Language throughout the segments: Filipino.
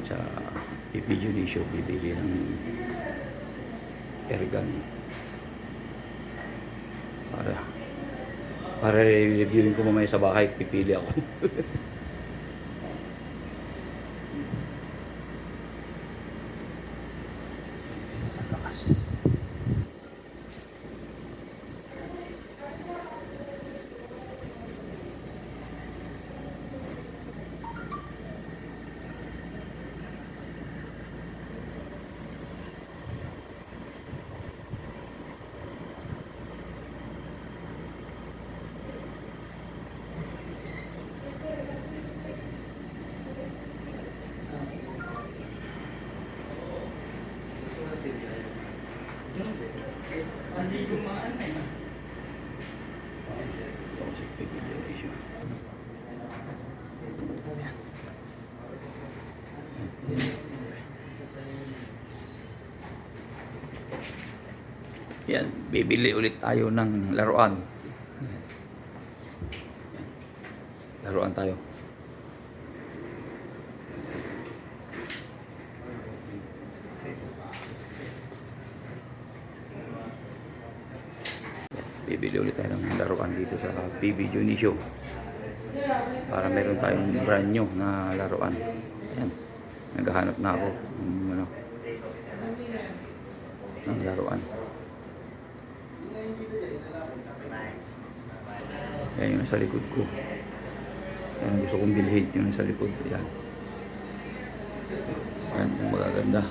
ngayon sa PPG Show bibili ng airgun para para reviewin ko mamaya sa bahay pipili ako Yan, bibili ulit tayo ng laruan. Laruan tayo. Yan, Bibili ulit tayo ng laruan dito sa PB Juni Show. Para meron tayong brand new na laruan. Yan. Naghahanap na ako ng ano, ng laruan. Yan yung nasa likod ko. Yan gusto kong bilhin yung nasa likod. Yan. Yan magaganda.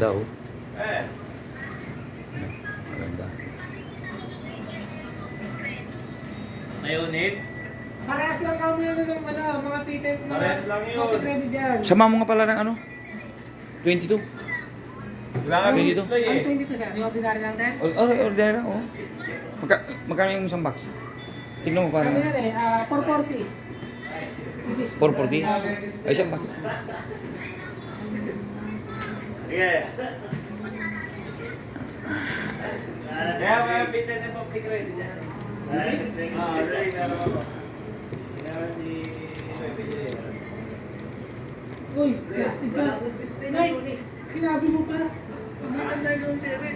Ang gaganda oh. Maganda. May unit? Parehas lang kami yun ng ano, mga mga Parehas lang yun. credit yan. Sama mo nga pala ng ano? 22. Wala kami display Ano eh. 22 sir? Ordinary lang din? Or, or, order lang oh. Magka, magkano yung isang box? Tignan mo Ano parang yan eh, ah, 440. It is- 440. Ay, isang box. Sige. Kaya may pinta ng public credit yan. Ah, ready na naman ako. Kailangan si... Uy, plastic ka. Nay, sinabi mo pa. Maganda yung tere.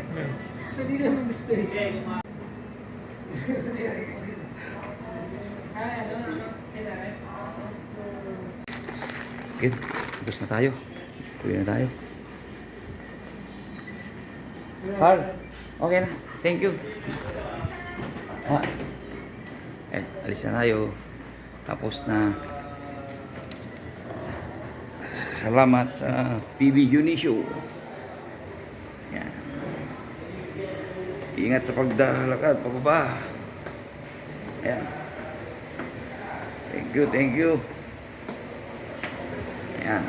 Hindi na yung display. Okay, ano, ano. Okay, tapos na tayo. Uwi na tayo. Carl, okay na. Thank you. Ah. Eh, alis na tayo. Tapos na. Salamat sa PB Junisho. Yan. Ingat sa pagdalakad, pababa. Ayan. Thank you, thank you. Ayan.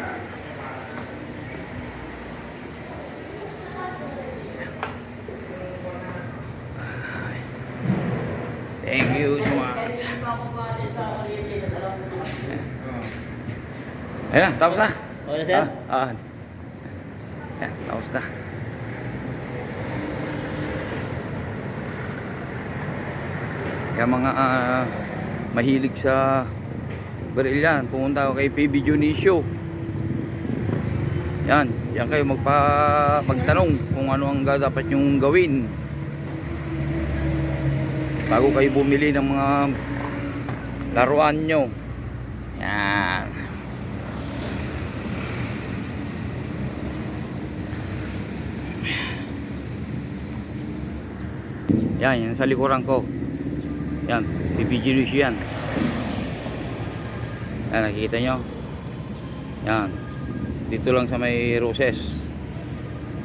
Thank Ayan, tapos na. Okay na, sir? Ah, ah. Ayan, tapos na. Kaya mga ah, mahilig sa Barilyan, pumunta ako kay PB Junisio. Yan, yan kayo magpa magtanong kung ano ang dapat yung gawin. Bago kayo bumili ng mga laruan nyo. Yan. Yan, yan sa likuran ko. Yan, PPG yan. Yan, nakikita nyo? Yan. Dito lang sa may roses.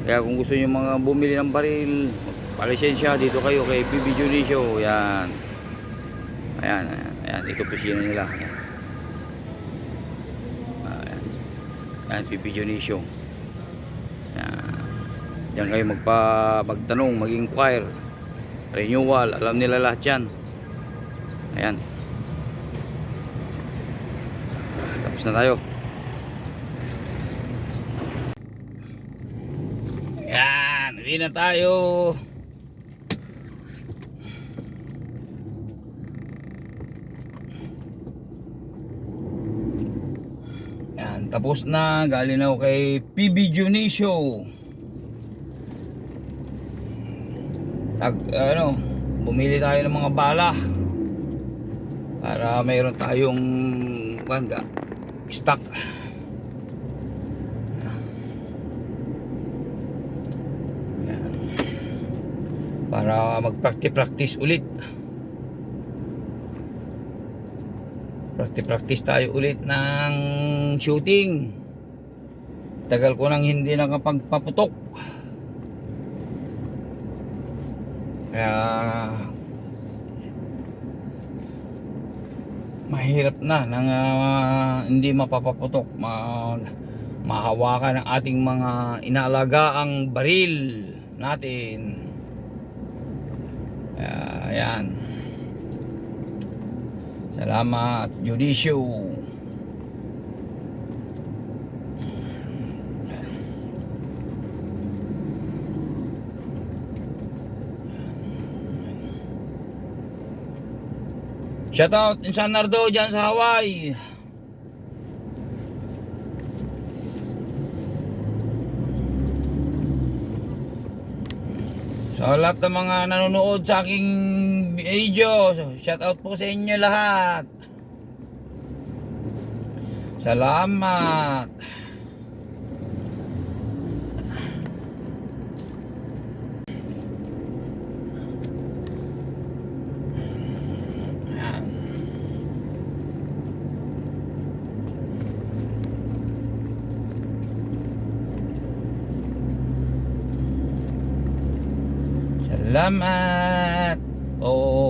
Kaya kung gusto nyo mga bumili ng baril, palisensya, dito kayo kay PB Junicio. Yan. Ayan, ayan, ayan. Ito pisina nila. Ayan. Ayan. Ayan, PB Junicio. Yan. Diyan kayo magpa magtanong, mag-inquire. Renewal, alam nila lahat yan. Ayan. Tapos na tayo. Yan, hindi na tayo. Yan, tapos na. Galing ako kay PB Junisio. Tag, ano, bumili tayo ng mga bala. Para mayroon tayong bangga, stock. Yan. Para mag-practice-practice ulit. Practice-practice tayo ulit ng shooting. Tagal ko nang hindi nakapagpaputok. Kaya mahirap na nang ah, hindi mapapaputok mag mahawakan ang ating mga inaalagaang baril natin. Kaya, ayan. Salamat, Judicio. Shoutout in San Nardo dyan sa Hawaii. Sa lahat ng mga nanonood sa aking video, shoutout po sa inyo lahat. Salamat. Ayan. Salamat. Oo.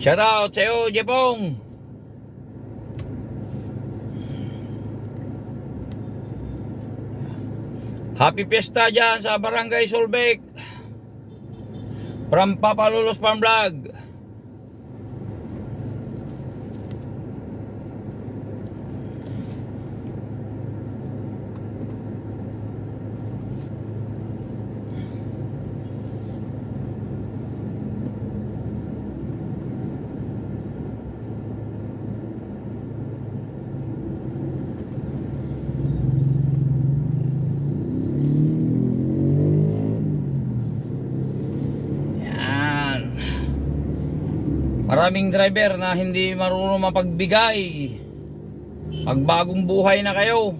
Shoutout sa iyo, Jepong. Happy Fiesta dyan sa Barangay Solbek. From Papa Lulos Farm Vlog. Yan. Maraming driver na hindi marunong mapagbigay. Pagbagong buhay na kayo.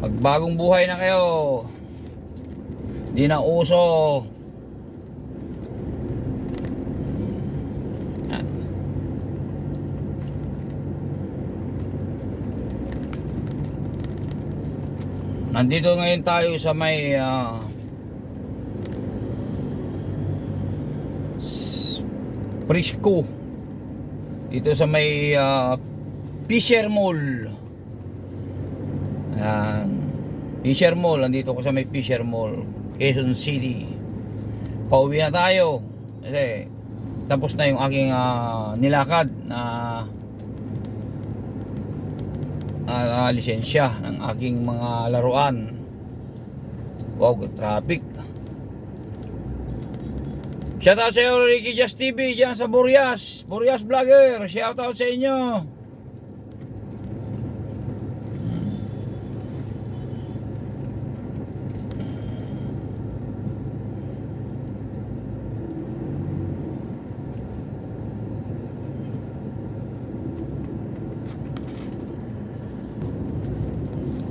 Pagbagong buhay na kayo. Di na uso. Nandito ngayon tayo sa may s- Prisco. Dito sa may ah, Fisher Mall. Ayan. Fisher Mall, nandito ko sa may Fisher Mall, Quezon City. pauwi na tayo. Kasi tapos na yung aking ah, nilakad na ah, lisensya ng aking mga laruan. Wow, good traffic. Shout out sa iyo, Ricky Just TV, dyan sa Burias. Burias Vlogger, shout out sa inyo.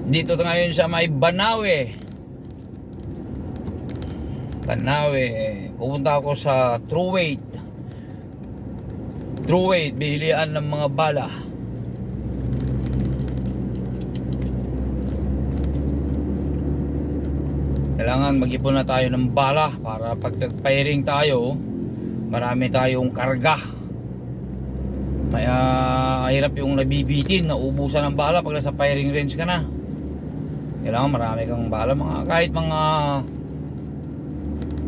Dito ngayon sa may Banawe. Banawe. Pupunta ako sa True Weight. True Weight, bilihan ng mga bala. Kailangan mag-ipon na tayo ng bala para pag nag-firing tayo, marami tayong karga. Kaya hirap yung nabibitin, naubusan ng bala pag nasa firing range ka na. Kailangan marami kang bala, mga kahit mga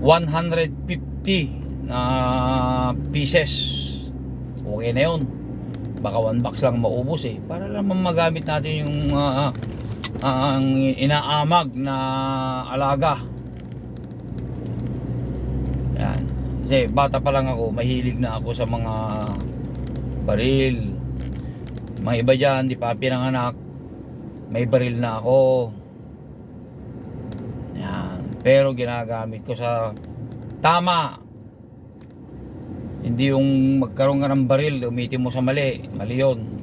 150 na pieces. Okay na yun. Baka one box lang maubos eh. Para naman magamit natin yung ah, ang inaamag na alaga. Yan. Kasi bata pa lang ako, mahilig na ako sa mga baril. Mga iba dyan, di pa pinanganak. May baril na ako. Pero ginagamit ko sa tama. Hindi yung magkaroon ka ng baril, umitin mo sa mali. Mali yun.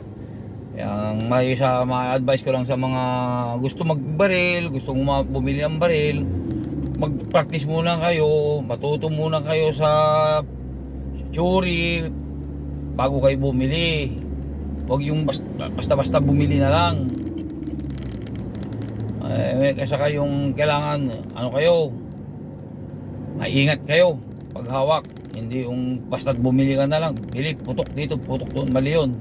Ang may sa mga advice ko lang sa mga gusto magbaril, gusto bumili ng baril, mag-practice muna kayo, matuto muna kayo sa theory bago kayo bumili. Huwag yung basta- basta-basta bumili na lang. Eh, kasi kayong kailangan, ano kayo, maingat kayo pag hawak. Hindi yung basta bumili ka na lang, bili, putok dito, putok doon, mali yun.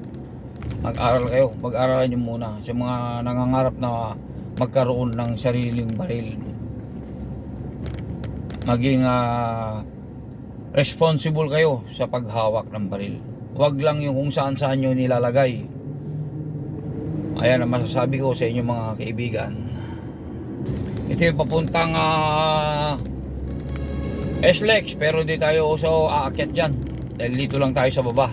Mag-aral kayo, mag-aralan nyo muna sa mga nangangarap na magkaroon ng sariling baril. Maging ah, responsible kayo sa paghawak ng baril. Huwag lang yung kung saan saan nyo nilalagay. Ayan ang masasabi ko sa inyo mga kaibigan. Ito yung papuntang ah, SLEX pero hindi tayo so aakyat dyan. Dahil dito lang tayo sa baba.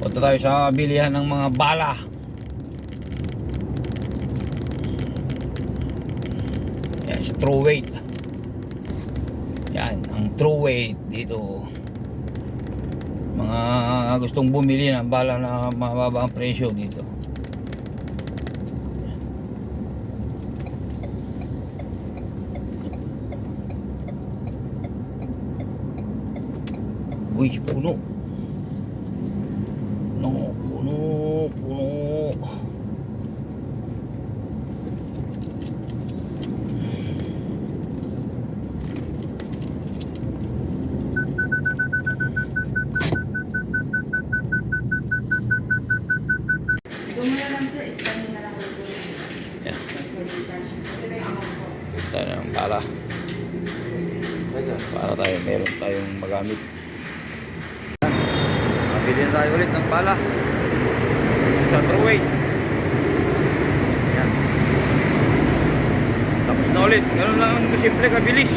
Punta tayo sa bilihan ng mga bala. Yan, sa true weight. Yan, ang true weight dito. Mga gustong bumili ng bala na mababa ang presyo dito. Uy, puno. No, puno, puno. Gumula lang sir, is kami na lang ulit. Yan, Pwede cash. Ito na yung amount ko. tayo ng bala. Para tayo, meron tayong magamit. Mabili na tayo ulit ng bala. Sa true weight. Tapos na ulit. Ganun lang ang simple, kabilis.